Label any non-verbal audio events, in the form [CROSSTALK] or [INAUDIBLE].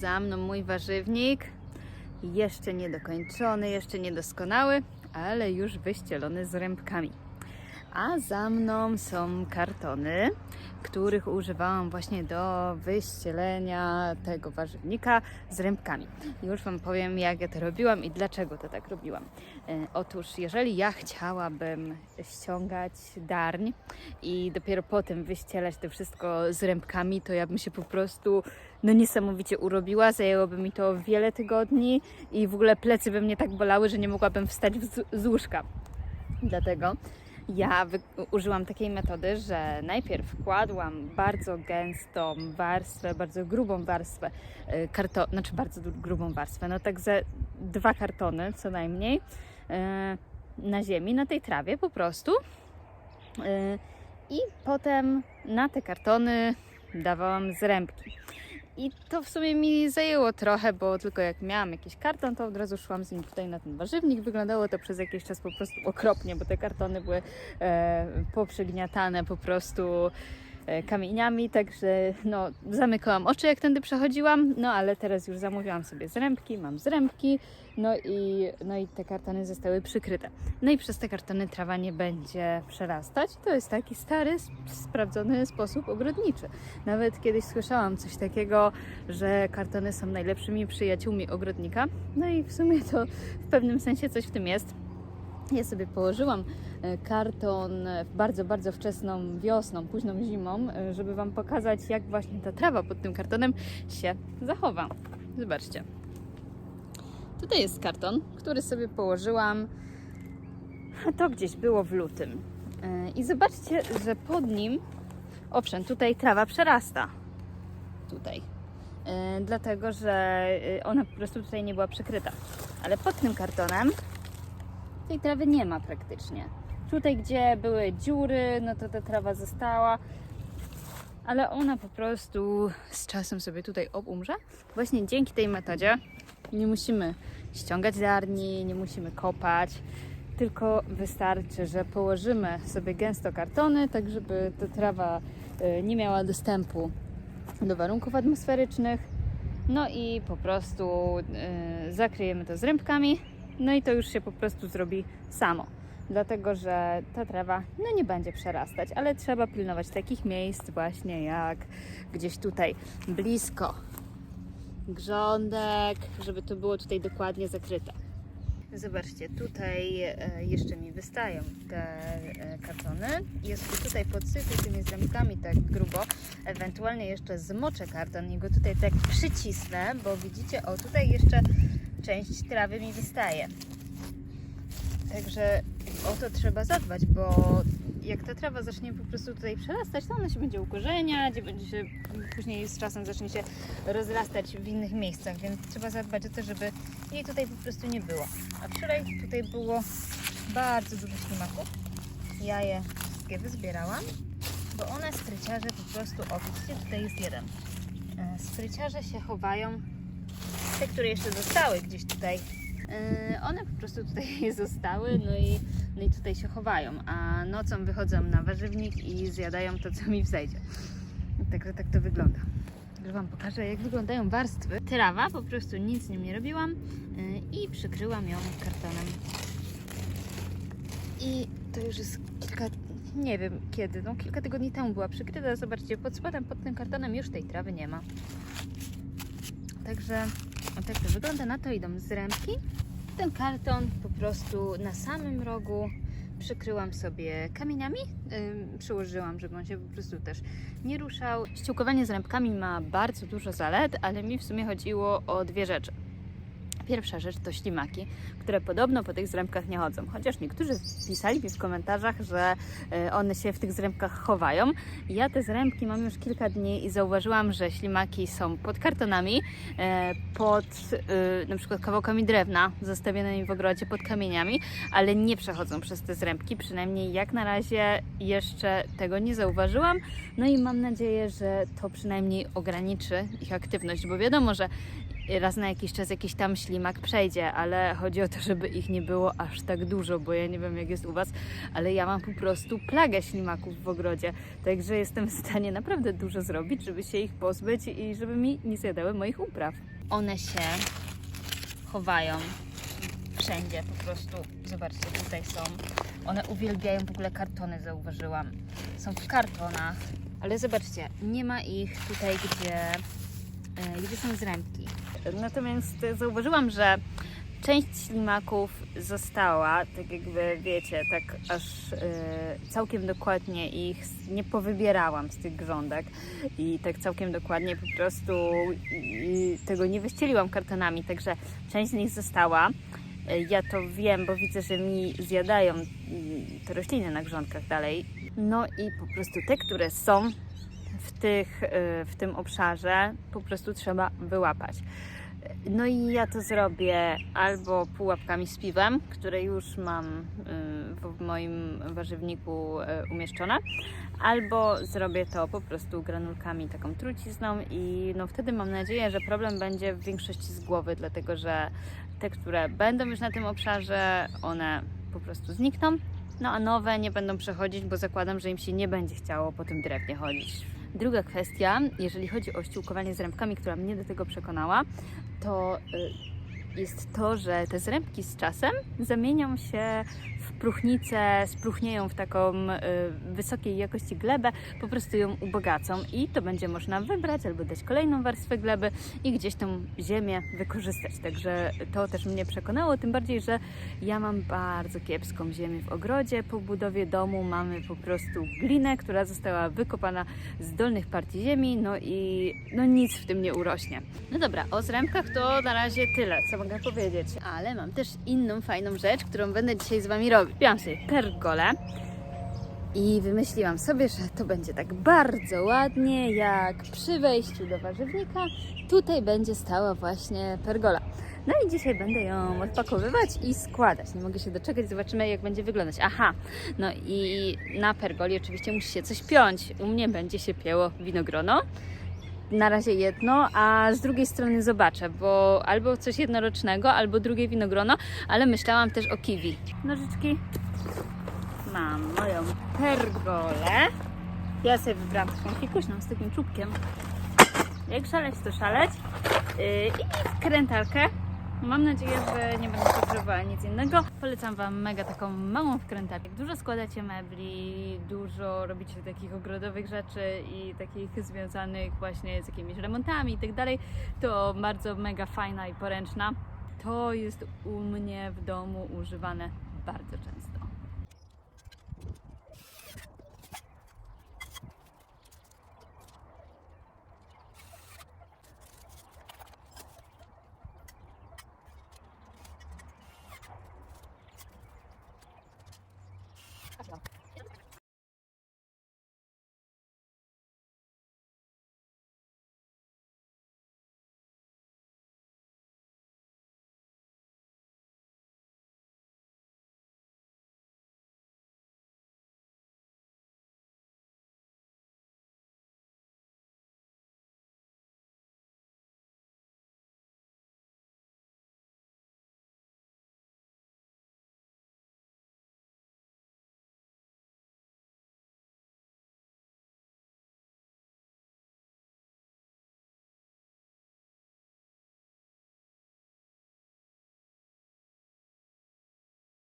Za mną mój warzywnik, jeszcze niedokończony, jeszcze niedoskonały, ale już wyścielony z rębkami. A za mną są kartony, których używałam właśnie do wyścielenia tego warzywnika z rębkami. Już Wam powiem, jak ja to robiłam i dlaczego to tak robiłam. E, Otóż, jeżeli ja chciałabym ściągać darń i dopiero potem wyścielać to wszystko z rębkami, to ja bym się po prostu no niesamowicie urobiła. Zajęłoby mi to wiele tygodni i w ogóle plecy by mnie tak bolały, że nie mogłabym wstać z, z łóżka. Dlatego ja użyłam takiej metody, że najpierw kładłam bardzo gęstą warstwę, bardzo grubą warstwę, y, karto- znaczy bardzo grubą warstwę, no tak ze dwa kartony co najmniej y, na ziemi, na tej trawie po prostu. Y, I potem na te kartony dawałam zrębki. I to w sumie mi zajęło trochę, bo tylko jak miałam jakiś karton, to od razu szłam z nim tutaj na ten warzywnik. Wyglądało to przez jakiś czas po prostu okropnie, bo te kartony były e, po prostu kamieniami, także no, zamykałam oczy jak tędy przechodziłam, no ale teraz już zamówiłam sobie zrębki, mam zrębki, no i, no i te kartony zostały przykryte. No i przez te kartony trawa nie będzie przerastać. To jest taki stary, sprawdzony sposób ogrodniczy. Nawet kiedyś słyszałam coś takiego, że kartony są najlepszymi przyjaciółmi ogrodnika. No i w sumie to w pewnym sensie coś w tym jest. Ja sobie położyłam e, karton e, bardzo, bardzo wczesną wiosną, późną zimą, e, żeby Wam pokazać, jak właśnie ta trawa pod tym kartonem się zachowa. Zobaczcie. Tutaj jest karton, który sobie położyłam. A to gdzieś było w lutym. I zobaczcie, że pod nim, owszem, tutaj trawa przerasta. Tutaj. Dlatego, że ona po prostu tutaj nie była przykryta. Ale pod tym kartonem tej trawy nie ma praktycznie. Tutaj, gdzie były dziury, no to ta trawa została, ale ona po prostu z czasem sobie tutaj obumrze. Właśnie dzięki tej metodzie nie musimy ściągać darni, nie musimy kopać, tylko wystarczy, że położymy sobie gęsto kartony, tak żeby ta trawa y, nie miała dostępu do warunków atmosferycznych. No i po prostu y, zakryjemy to zrębkami, no i to już się po prostu zrobi samo. Dlatego, że ta trawa no nie będzie przerastać, ale trzeba pilnować takich miejsc właśnie jak gdzieś tutaj blisko grządek, żeby to było tutaj dokładnie zakryte. Zobaczcie, tutaj e, jeszcze mi wystają te e, kartony. Sobie tutaj podsypię tymi zrębkami tak grubo. Ewentualnie jeszcze zmoczę karton i go tutaj tak przycisnę, bo widzicie, o tutaj jeszcze część trawy mi wystaje. Także o to trzeba zadbać, bo jak ta trawa zacznie po prostu tutaj przerastać, to ona się będzie ukorzeniać będzie się później z czasem zacznie się rozrastać w innych miejscach, więc trzeba zadbać o to, żeby jej tutaj po prostu nie było. A wczoraj tutaj było bardzo dużo ślimaków. Ja je wszystkie wyzbierałam, bo one spryciarze po prostu, o widzicie, tutaj jest jeden. E, Spryciarze się chowają, te, które jeszcze zostały gdzieś tutaj, e, one po prostu tutaj [LAUGHS] zostały, no i, no i tutaj się chowają, a nocą wychodzą na warzywnik i zjadają to, co mi wzejdzie. Także tak to wygląda. Już Wam pokażę, jak wyglądają warstwy. Trawa, po prostu nic z nim nie robiłam yy, i przykryłam ją kartonem. I to już jest kilka, nie wiem kiedy, no kilka tygodni temu była przykryta. Zobaczcie, pod spodem, pod tym kartonem już tej trawy nie ma. Także o, tak to wygląda. Na to idą zrębki. Ten karton po prostu na samym rogu przykryłam sobie kamieniami, ym, przyłożyłam, żeby on się po prostu też nie ruszał. Ściółkowanie z rębkami ma bardzo dużo zalet, ale mi w sumie chodziło o dwie rzeczy. Pierwsza rzecz to ślimaki, które podobno po tych zrębkach nie chodzą. Chociaż niektórzy pisali mi w komentarzach, że e, one się w tych zrębkach chowają. Ja te zrębki mam już kilka dni i zauważyłam, że ślimaki są pod kartonami, e, pod e, na przykład kawałkami drewna zostawionymi w ogrodzie, pod kamieniami, ale nie przechodzą przez te zrębki. Przynajmniej jak na razie jeszcze tego nie zauważyłam. No i mam nadzieję, że to przynajmniej ograniczy ich aktywność, bo wiadomo, że raz na jakiś czas jakiś tam ślimak przejdzie, ale chodzi o to, żeby ich nie było aż tak dużo, bo ja nie wiem jak jest u Was, ale ja mam po prostu plagę ślimaków w ogrodzie, także jestem w stanie naprawdę dużo zrobić, żeby się ich pozbyć i żeby mi nie zjadały moich upraw. One się chowają wszędzie po prostu. Zobaczcie, tutaj są. One uwielbiają w ogóle kartony, zauważyłam. Są w kartonach, ale zobaczcie, nie ma ich tutaj, gdzie, e, gdzie są zrębki. Natomiast zauważyłam, że część ślimaków została, tak jakby wiecie, tak aż e, całkiem dokładnie ich nie powybierałam z tych grządek i tak całkiem dokładnie po prostu i, tego nie wyścieliłam kartonami, także część z nich została. E, Ja to wiem, bo widzę, że mi zjadają mm, te rośliny na grządkach dalej. No i po prostu te, które są w, tych, e, w tym obszarze, po prostu trzeba wyłapać. No i ja to zrobię albo pułapkami z piwem, które już mam y, w moim warzywniku y, umieszczone, albo zrobię to po prostu granulkami, taką trucizną i no wtedy mam nadzieję, że problem będzie w większości z głowy, dlatego że te, które będą już na tym obszarze, one po prostu znikną, no a nowe nie będą przechodzić, bo zakładam, że im się nie będzie chciało po tym drewnie chodzić. Druga kwestia, jeżeli chodzi o ściółkowanie z rębkami, która mnie do tego przekonała, to y, jest to, że te zrębki z czasem zamienią się w próchnicę, spróchnieją w taką y, wysokiej jakości glebę, po prostu ją ubogacą i to będzie można wybrać albo dać kolejną warstwę gleby i gdzieś tą ziemię wykorzystać. Także to też mnie przekonało, tym bardziej, że ja mam bardzo kiepską ziemię w ogrodzie. Po budowie domu mamy po prostu glinę, która została wykopana z dolnych partii ziemi, no i no nic w tym nie urośnie. No dobra, o zrębkach to na razie tyle, co mogę powiedzieć. Ale mam też inną fajną rzecz, którą będę dzisiaj z Wami robić. Kupiłam sobie pergolę i wymyśliłam sobie, że to będzie tak bardzo ładnie, jak przy wejściu do warzywnika. Tutaj będzie stała właśnie pergola. No i dzisiaj będę ją odpakowywać i składać. Nie mogę się doczekać, zobaczymy jak będzie wyglądać. Aha, no i na pergoli oczywiście musi się coś piąć. U mnie będzie się pięło winogrono. Na razie jedno, a z drugiej strony zobaczę, bo albo coś jednorocznego, albo drugie winogrono, ale myślałam też o kiwi. Nożyczki. Mam moją pergolę. Ja sobie wybrałam taką fikuśną z takim czubkiem. Jak szaleć, to szaleć. Yy, I wkrętarkę. Mam nadzieję, że nie będę potrzebowała nic innego. Polecam Wam mega taką małą wkrętarkę. Dużo składacie mebli, dużo robicie takich ogrodowych rzeczy i takich związanych właśnie z jakimiś remontami i tak dalej, to bardzo mega fajna i poręczna. To jest u mnie w domu używane bardzo często.